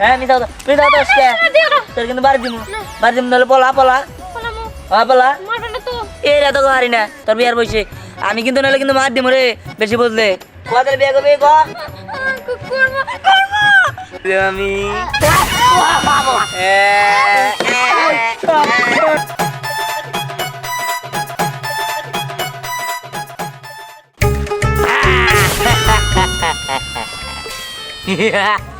হ্যাঁ মিথ্যা কথা মিথ্যা কথা তোর কিন্তু বাড়ি দিমু বাড়ি দিমু নাহলে পলা পলা পলামু হ্যাঁ পলা মারবে না তো। হারি না তোর বিয়ার বসে আমি কিন্তু নাহলে কিন্তু মার দিমু রে বেশি বুঝলে কদের বিয়ে করবি ক করব করব আমি এই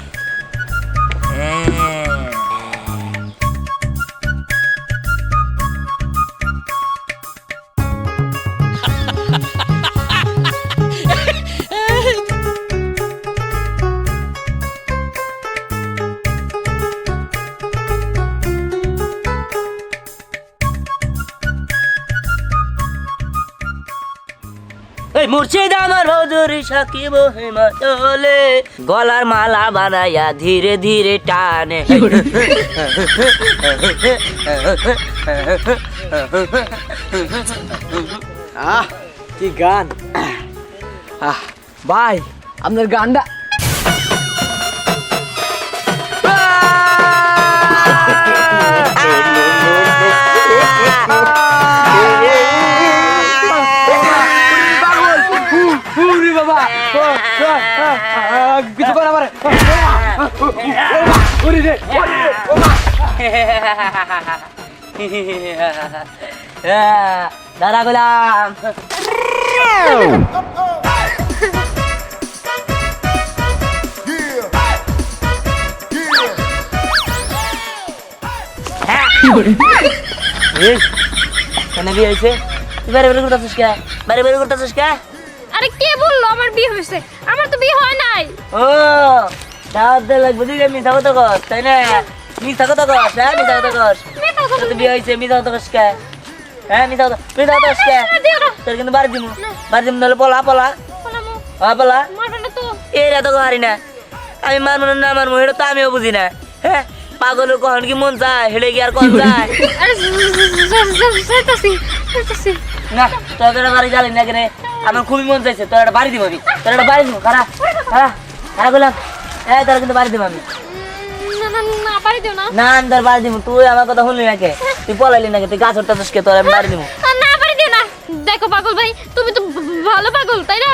মুর্শিদ আমার হজুর গলার মালা বানাইয়া ধীরে ধীরে টানে। কি গান? আহ, ভাই, আপনার গানটা বাবা। কিছু করে আমার। উরি রে দাঁড়া গোলাম। কেন বিয়ে হয়েছে? তুই বারে বারে করতেছিস কে? বারে বারে করতেছিস কে? আরে কে বলল আমার বিয়ে হয়েছে আমার তো বিয়ে হয় নাই ও দাওয়াত দে লাগবে তুই মিথ্যা কথা কর তাই না মিথ্যা কথা কর হ্যাঁ মিথ্যা কথা তোর তো বিয়ে হয়েছে মিথ্যা কথা কস কে হ্যাঁ মিথ্যা কথা মিথ্া কথা কস কে তোর কিন্তু বাড়ি দিমু বাড়ি দিমু নাহলে পলা পলা হ্যাঁ পলা না তো হারি না আমি মারবো না না মারবো এটা তো আমিও বুঝি না হ্যাঁ পাগলের কখন কি মন চায় হেলে কি আর কন যায় না একটা বাড়ি জ্বালি না কেনে আমার খুবই মন চাইছে তোর একটা বাড়ি দিব আমি তোর একটা বাড়ি দিব খারা খারা খারা করলাম হ্যাঁ তোর কিন্তু বাড়ি দিব আমি না তোর বাড়ি দিব তুই আমার কথা শুনলি নাকি তুই পলাইলি নাকি তুই গাছ উঠতেছিস কে তোর আমি বাড়ি দিব দেখো পাগল ভাই তুমি তো ভালো পাগল তাই না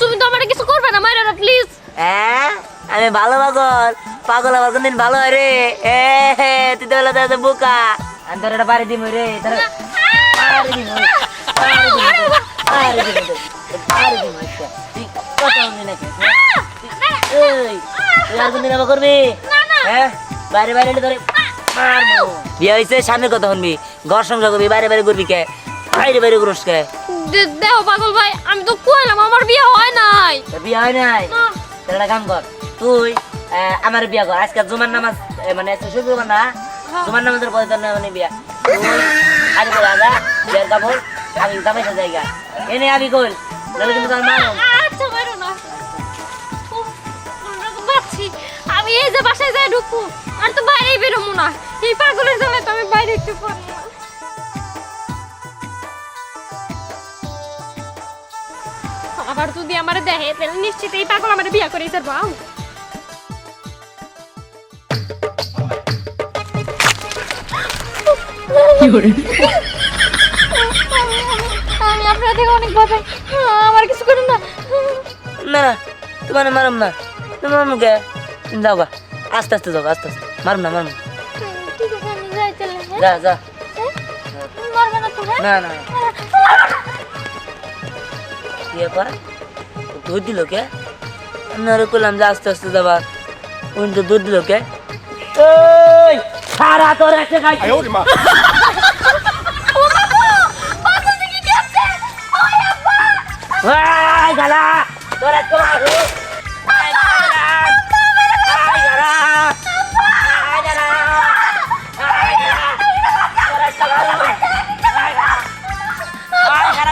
তুমি তো আমার কিছু করবে না মাইরা প্লিজ হ্যাঁ আমি ভালো পাগল পাগল আবার কোনদিন ভালো হয় রে এ হে, তুই তো বলে বোকা আমি তোর একটা বাড়ি দিব রে তোর বাড়ি দিব তোর, তোর বাড়ি দিব আজকে। তুই কথা শুনলি নাকি এই, তুই আর কোনদিন আবার করবি হ্যাঁ বাইরে বাইরে এলে বিয়ে হয়েছে স্বামীর কথা শুনবি ঘর সংসার করবি বাইরে বাইরে করবি কে বাইরে বাইরে করিস কে দেখো পাগল ভাই আমি তো কইলাম আমার বিয়ে হয় নাই বিয়ে হয় নাই তাহলে কাম কর তুই আমার বিয়া কর আজকে জুমার নামাজ মানে শুক্রবার না জুমার নামাজের পরে তোর মানে বিয়া তুই আগে করে আগা বিয়ার কাপড় আমি কামাইতে জায়গা এনে আমি কইল নাহলে কিন্তু তোর মানো আচ্ছা মারো না। আমি এই যে বাসায় যাই ঢুকবো আর তো বাইরেই বেরোবো না। এই পাগলের জ্বালায় তো আমি বাইরে একটু পারব না আবার যদি আমার দেখে তাহলে নিশ্চিত এই পাগল আমার বিয়া করে স্যার বাউ আমি আপনার থেকে অনেক ভয় পাই আমার কিছু করুন না। না না তোমার মারম না। তুমি মারম কে তুমি যাও গা। আস্তে আস্তে যাও আস্তে আস্তে। মারম না মারম ঠিক আছে আমি যাই তাহলে হ্যাঁ? যা যা। হ্যাঁ? মারবে না তো হ্যাঁ? না না কি ব্যাপার? দুধ দিল কে? আমি আরে করলাম যে আস্তে আস্তে যাবা। উনি তো দুধ দিল কে? সারা তোর একটা গাই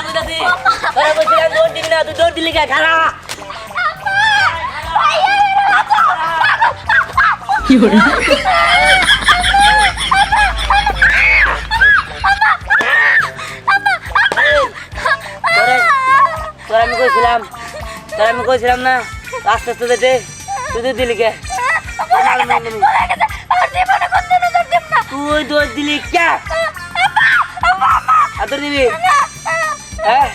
কইতাছি তোরা কইছিলাম দৌড় দিবি না তুই দৌড় দিলি কে তোরে তোর আমি কইছিলাম না আস্তে আস্তে যেতে তুই তো দিলি কে? তুই দোষ দিলি কে? আদর দিবি? হ্যাঁ?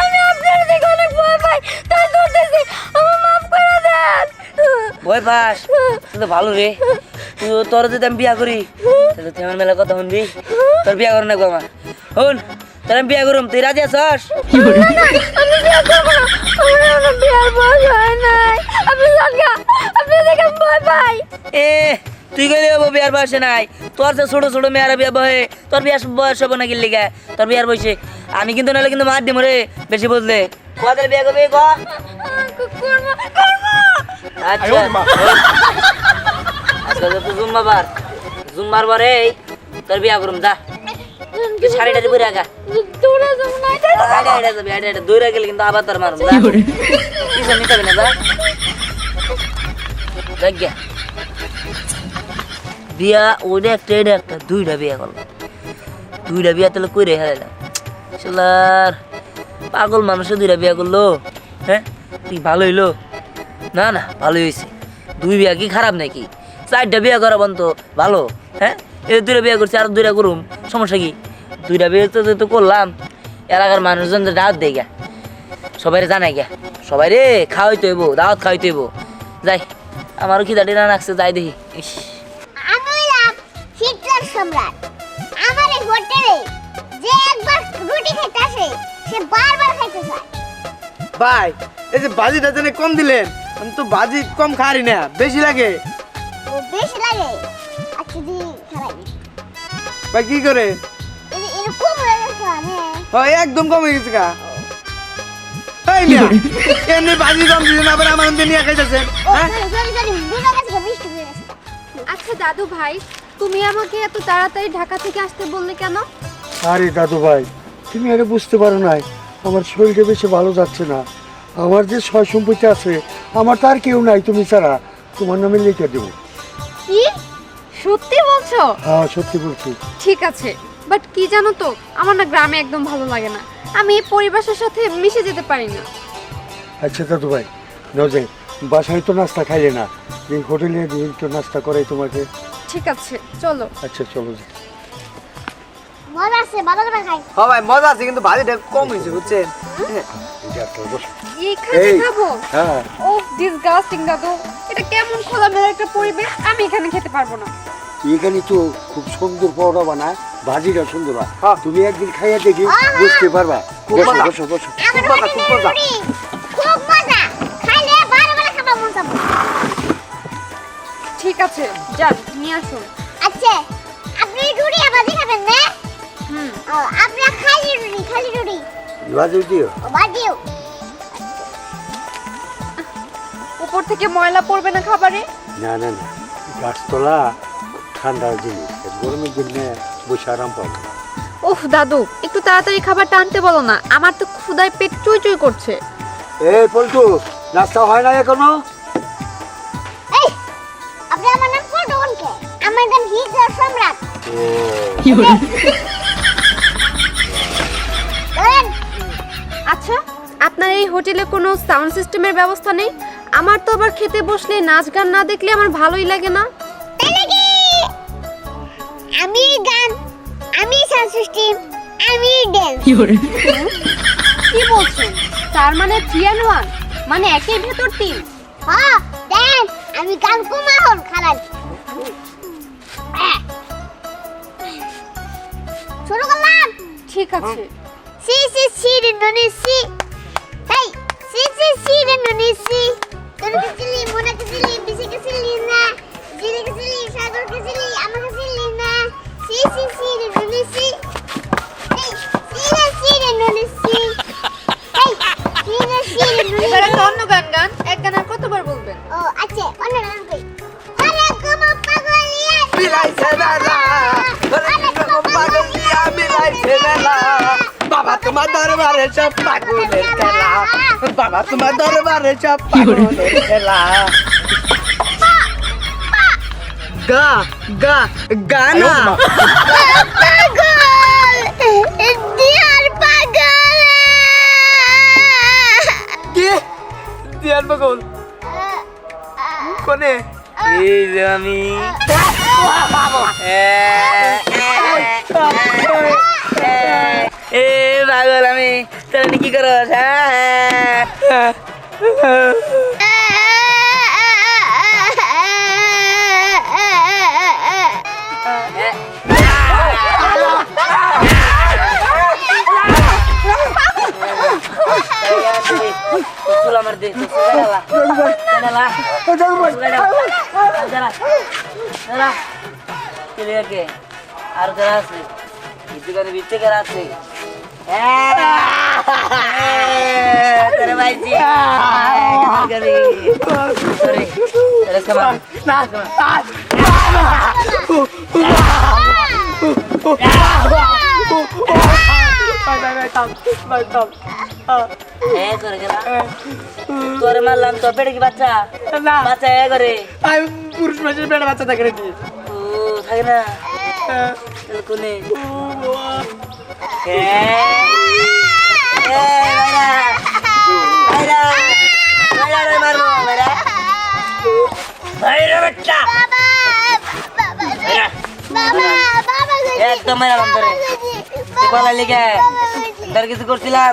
আমি আপনার দেখে অনেক ভয় পাই তাই ধরতেছি আমার মাফ করে দেন ভয় পাস তুই তো ভালো রে। তুই তোর যদি আমি বিয়া করি তাহলে তুই আমার মেলা কথা শুনবি। তোর বিয়া করো না গো আমার। শুন তোর আমি বিয়া করুম তুই রাজি আছস? আমি বিয়ে করব না। আমার এখনও বিয়ার বয়স হয় নাই আপনি জানগা আপনি দেখে ভয় পাই এ তুই কই দেবো বিয়ার বয়সে নাই? তোর যে ছোট ছোট মেয়েরা বিয়া বয়ে তোর বিয়ার বয়স হব না গিল্লি গা তোর বিয়ার বয়সে। আমি কিন্তু নাহলে কিন্তু মার দিম রে বেশি বুঝলে কদের বিয়া করবি ক? আচ্ছা। আজকে তো জুম্মা বার জুম্মার পরে তোর বিয়া করুম যা। তুই শাড়িটা পরে আগা দৌড়ে যাব না এটা আইডা আইডা যাবি আইডা আইডা দূরে গেলে কিন্তু আবার তোর মারুম যা কিছু নিতে হবে না যা। দেখ বিয়া ওইটা একটা এটা একটা। দুইটা বিয়া করল দুইটা বিয়া তাহলে কই রেখে শালার পাগল মানুষে দুইটা বিয়া করল। হ্যাঁ? তুই ভালো হইল। না না ভালো হয়েছে দুই বিয়া কি খারাপ নাকি? চারটা বিয়া করা বন্ধ ভালো। হ্যাঁ? এই দুইটা বিয়া করছি আর দুইটা করুম। সমস্যা কি? দুইটা বিয়ে তো তো করলাম। এলাকার মানুষজন দাওয়াত দেয় গা। সবাই জানাই গা। সবাই রে খাওয়াইতে হইব দাওয়াত খাওয়াইতে হইব। যাই আমারও খিদাটি না রাখছে যাই দেখি। ইস। হিটলার সম্রাট। আমার এই হোটেলে যে একবার রুটি খেতে আসে সে বারবার খাইতে চায়। ভাই এই যে বাজিটা জেনে কম দিলেন আমি তো বাজি কম খাই না বেশি লাগে। ও বেশি লাগে? আচ্ছা দি খারাই ভাই কি করে? হয়ে একদম কমে গেছে গা। এই মিয়া, এমনি বাজি কম দিলেন আবার আমার মধ্যে নিয়ে খাইতেছেন ও হ্যাঁ? আচ্ছা দাদু ভাই তুমি আমাকে এত তাড়াতাড়ি ঢাকা থেকে আসতে বললে কেন? আরে দাদু ভাই তুমি আরে বুঝতে পারো নাই আমার শরীরটা বেশি ভালো যাচ্ছে না। আমার যে সয় সম্পত্তি আছে আমার তো আর কেউ নাই তুমি ছাড়া। তোমার নামে লিখে দেবো। কি? সত্যি বলছো? হ্যাঁ সত্যি বলছি। ঠিক আছে। বাট কি জানো তো আমার না গ্রামে একদম ভালো লাগে না। আমি এই পরিবেশের সাথে মিশে যেতে পারি না। আচ্ছা দাদু ভাই নজে বাসায় তো নাস্তা খাইলে না। এই হোটেলে দিয়ে তো নাস্তা করাই তোমাকে। ঠিক আছে চলো। আচ্ছা চলো যাই। মজা আছে ভালো করে খাই। হ্যাঁ ভাই মজা আছে কিন্তু বাজিটা কম হয়েছে বুঝছেন? এই যে একটা এখানে এই। খাব? হ্যাঁ। ও ডিসগাস্টিং দাদু। এটা কেমন খোলামেলা একটা পরিবেশ আমি এখানে খেতে পারব না। এখানে তো খুব সুন্দর পরোটা বানায় ভাজিটা সুন্দর হয়। হ্যাঁ। তুমি একদিন খাইয়া দেখি বুঝতে পারবা। বসো বসো বসো। আমার মজা, খুব মজা। খুব মজা। খাইলে বারবার খাবার মন চাবে। ঠিক আছে যান নিয়ে আসুন আচ্ছা আপনি রুটি খাবেন না? হুম। ও আপনার খালি রুটি খালি রুটি। দিও। ও উপর থেকে ময়লা পড়বে না খাবারে? না না না। গাছতলা ঠান্ডার জিনিস গরমের জন্য বসে আরাম পাবো। ওহ দাদু একটু তাড়াতাড়ি খাবারটা আনতে বলো না আমার তো ক্ষুদায় পেট চুই চুই করছে। এই পল্টু নাস্তা হয় না এখনও? এই আপনি আমার নাম পটনকে আমার নাম হিটলার সম্রাট। ধরেন আচ্ছা আপনার এই হোটেলে কোনো সাউন্ড সিস্টেমের ব্যবস্থা নেই? আমার তো আবার খেতে বসলে নাচ গান না দেখলে আমার ভালোই লাগে না। সিস্টেম আমি ড্যান্স। কি বলছেন তার মানে থ্রি অ্যান্ড ওয়ান মানে একের ভেতর তিন? হ্যাঁ দেন আমি গান কুমাহন খারাপ শুরু করলাম? ঠিক আছে। সি সি সি রে ননি সি। হেই সি সি সি রে ননি সি। তোর কিসলি মনে কিসলি বিসি কিসলি না। জিরে কিসলি সাগর কিসলি আমার কিসলি ননি এবার একটা অন্য গান গান। এক গান আর কতবার বলবেন? ও আচ্ছা অন্য গান কই আরে কোমা পাগলিয়া। বিলাইছে মেলা আরে কোমা পাগলিয়া বিলাইছে মেলা বাবা তোমার দরবারে সব পাগলের খেলা। বাবা তোমার দরবারে সব পাগলের খেলা। গা গা গানা। দিয়ার পাগল! কি? কয়ন পাগল? কোনে? এই যে আমি। এ পাগল আমি। তোর কি করস হ্যাঁ। চুল আমার দে আর যারা আছে কিছুখানি বিচ্ছে কারা আছে তোরে ভাইছি তোরে তোরে সমান এ করে গেলা। তোরে মারলাম তো পেটে কি বাচ্চা? না। বাচ্চা এ করে আমি পুরুষ মানুষের বেড়া বাচ্চা থাকে নাকি ও থাকে না? কোনে? এ এ ভাইরা। ভাইরা। ভাইরা রে মারবো ভাইরা। ভাইরা বাচ্চা। ভাইরা। একদম তুই বলা লিখে তোর কিছু করছিলাম?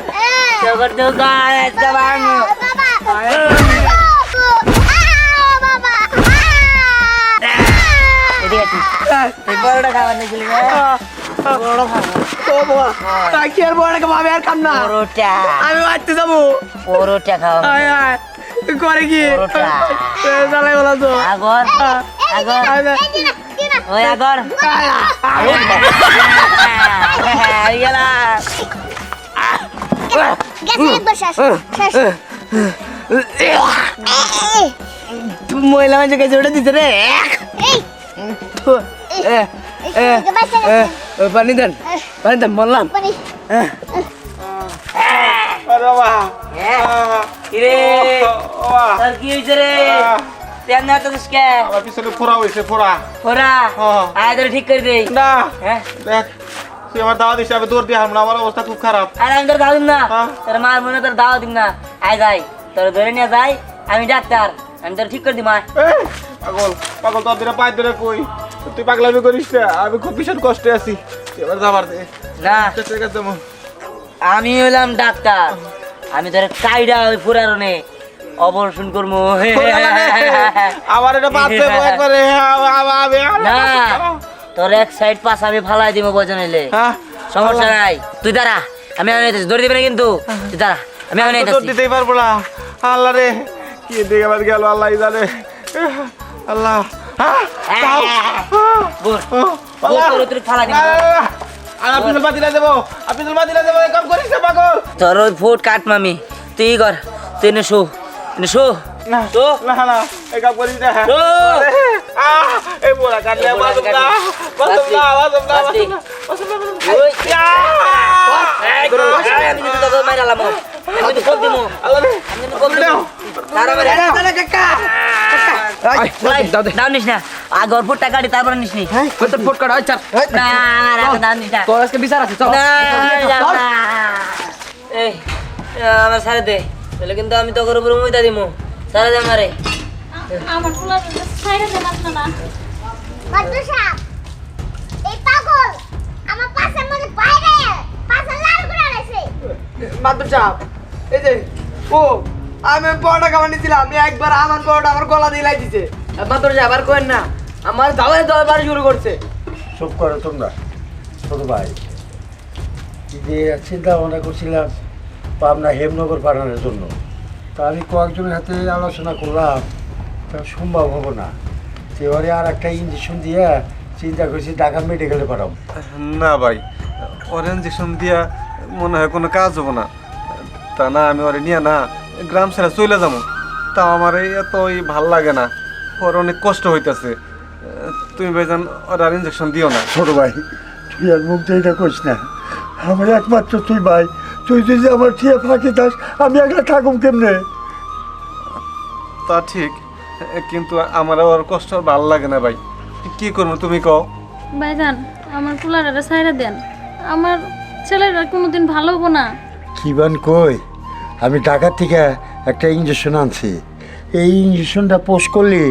তোর দোকান আজকে ভাঙু আমি বাড়তে যাব পরোটা খাওয়া করে কি। চালাই বলা তো আগর আগর ওই আগর মহিলা মানুষের কাছে ওটা দিতে রে। পানি দেন পানি দেন বললাম কি হয়েছে রে? তেন না তো কে আমার পিছনে ফোড়া হয়েছে ফোড়া। ওরা। আয় তোর ঠিক করে দেই। না। দেখ। তুই আমার দিস আমি দৌড় দিয়ে হারবো না আমার অবস্থা খুব খারাপ আর আমি তোর দিম না হ্যাঁ। তোর মার মনে তোর দিম না আয় যাই তোর ধরে নিয়ে যাই আমি ডাক্তার আমি তোর ঠিক করে দিম আয় পাগল পাগল তোর দিনে পায়ে ধরে কই তুই পাগলামি করিস না আমি খুব ভীষণ কষ্টে আছি এবার যাবার দে না ঠিক আছে আমি হলাম ডাক্তার আমি তোর কাইডা ওই ফুরারনে অপারেশন করব আমার এটা বাচ্চা একবারে আমি না তোর এক সাইড পাশ আমি ফালাই দিব বজন হইলে। হ্যাঁ সমস্যা নাই। তুই দাঁড়া আমি আমি নাইতেছি ধরে দিবি না কিন্তু? তুই দাঁড়া আমি আমি তোর নাইতেছি দিতেই পারব না। আল্লাহ রে কি দিকে আবার গেল আল্লাহ জানে আল্লাহ। হ্যাঁ। তোর ফুট কাট মামি। তুই কর তুই নে শো। নে না তো? না না এরকম করিস না এই বোরা কাটলে এই বাসম। না বাসম না বাসম না বাসম! এই, এই, কোপ কোপ। এই, আমার সারে দে। কিন্তু আমি তোর উপরে মুইতা দিমু। সারে দে আমারে। আমার ফুলা সাইডে দেন আপনারা। এই পাগল আমার পাশের মধ্যে বাইরে পাশে লাল করে আনেছে মাত্র চাপ এই যে ও আমি পরোটা খাবার নিয়েছিলাম আমি একবার আমার পরোটা আমার গলা দিয়ে লাই দিছে। আর কোয়েন না আমার শুরু করছে। চুপ করো তোমরা ছোট ভাই। যে চিন্তা ভাবনা করছিলাম পাবনা হেমনগর পাঠানোর জন্য। তা আমি কয়েকজনের হাতে আলোচনা করলাম তা সম্ভব হব না। এবারে আর একটা ইঞ্জেকশন দিয়ে চিন্তা করছি ঢাকা মেডিকেলে পাঠাবো। না ভাই ওর ইঞ্জেকশন দিয়া মনে হয় কোনো কাজ হব না। তা না আমি ওরে নিয়ে না গ্রাম ছেড়ে চলে যাব। তা আমার এই এত ভালো লাগে না ওর অনেক কষ্ট হইতেছে। তুমি ভাইজান ওর আর ইঞ্জেকশন দিও না। ছোট ভাই তুই আর মুখ দিয়ে এটা করিস না। আমার একমাত্র তুই ভাই তুই যদি আমার ঠিয়া ফাঁকি দাস আমি একলা থাকুম কেমনে? তা ঠিক কিন্তু আমার ওর কষ্ট আর ভালো লাগে না ভাই। কি করব তুমি কও? ভাইজান আমার কুলারে সাইরা দেন। আমার ছেলেরা কোনোদিন ভালো হব না। কিবান কই? আমি ঢাকা থেকে একটা ইঞ্জেকশন আনছি। এই ইঞ্জেকশনটা পোষ করলে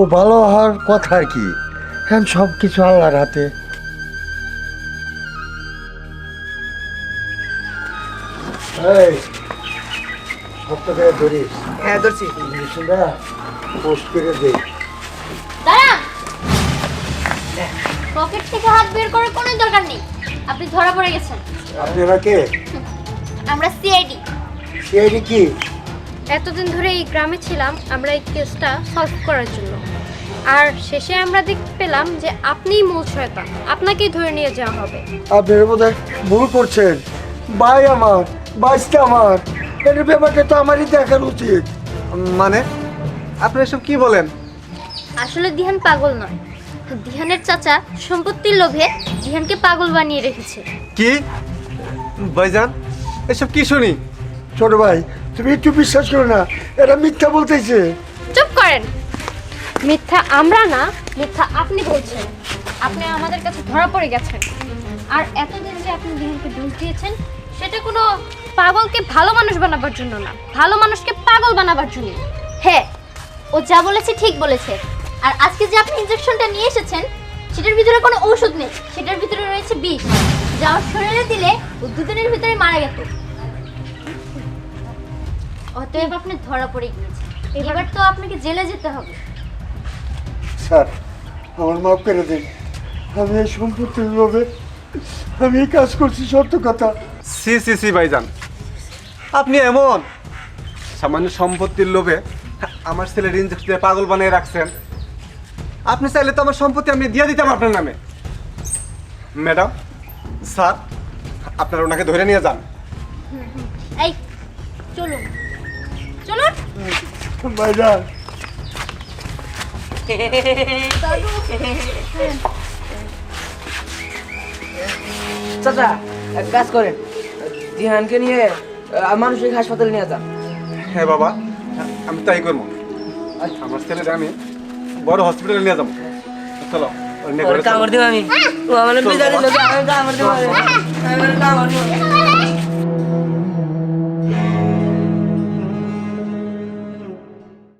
ও ভালো হওয়ার কথা আর কি। হ্যাঁ সব কিছু আল্লাহর হাতে। এই শক্ত করে ধরিস হ্যাঁ ধরছি। করে দে পকেট থেকে হাত বের করার কোনো দরকার নেই। আপনি ধরা পড়ে গেছেন। আপনারা কে? আমরা সিআইডি সিআইডি কি? এতদিন ধরে এই গ্রামে ছিলাম আমরা এই কেসটা সলভ করার জন্য। আর শেষে আমরা দেখতে পেলাম যে আপনিই মূল শয়তান। আপনাকেই ধরে নিয়ে যাওয়া হবে। আপনারা ভুল করছেন। ভাই আমার বাইসটা আমার। এর ব্যাপারটা তো আমারই দেখার উচিত। মানে আপনি এসব কি বলেন? আসলে দিহান পাগল নয়। দিহানের চাচা সম্পত্তির লোভে দিহানকে পাগল বানিয়ে রেখেছে। কি? ভাইজান এসব কি শুনি? ছোট ভাই তুমি একটু বিশ্বাস করো না এরা মিথ্যা বলতেছে। চুপ করেন। মিথ্যা আমরা না মিথ্যা আপনি বলছেন। আপনি আমাদের কাছে ধরা পড়ে গেছেন। আর এতদিন যে আপনি দিহানকে দোষ দিয়েছেন সেটা কোনো পাগলকে ভালো মানুষ বানাবার জন্য না ভালো মানুষকে পাগল বানাবার জন্য। হ্যাঁ ও যা বলেছে ঠিক বলেছে। আর আজকে যে আপনি ইনজেকশনটা নিয়ে এসেছেন সেটার ভিতরে কোনো ঔষধ নেই সেটার ভিতরে রয়েছে বিষ। যা ওর শরীরে দিলে ও দুদিনের ভিতরে মারা যেত অতএব আপনি ধরা পড়ে গিয়েছেন। এবার তো আপনাকে জেলে যেতে হবে। স্যার আমার মাফ করে দিন। আমি এই সম্পত্তির লোভে আমি এই কাজ করছি সত্য কথা। সি সি সি ভাইজান। আপনি এমন? সামান্য সম্পত্তির লোভে আমার ছেলের ইঞ্জেকশন দিয়ে পাগল বানিয়ে রাখছেন। আপনি চাইলে তো আমার সম্পত্তি আমি দিয়ে দিতাম আপনার নামে। ম্যাডাম স্যার আপনারা ওনাকে ধরে নিয়ে যান। এই চলুন। চাচা এক কাজ করেন। দিহানকে নিয়ে মানসিক হাসপাতালে নিয়ে যান। হ্যাঁ বাবা। আমি তাই করব। আমার ছেলের আমি বড় হসপিটালে নিয়ে যাব। চলো। কামড় দিব আমি। ও আমার লোক আমি কামড় দিব আমি। কামড় দিব।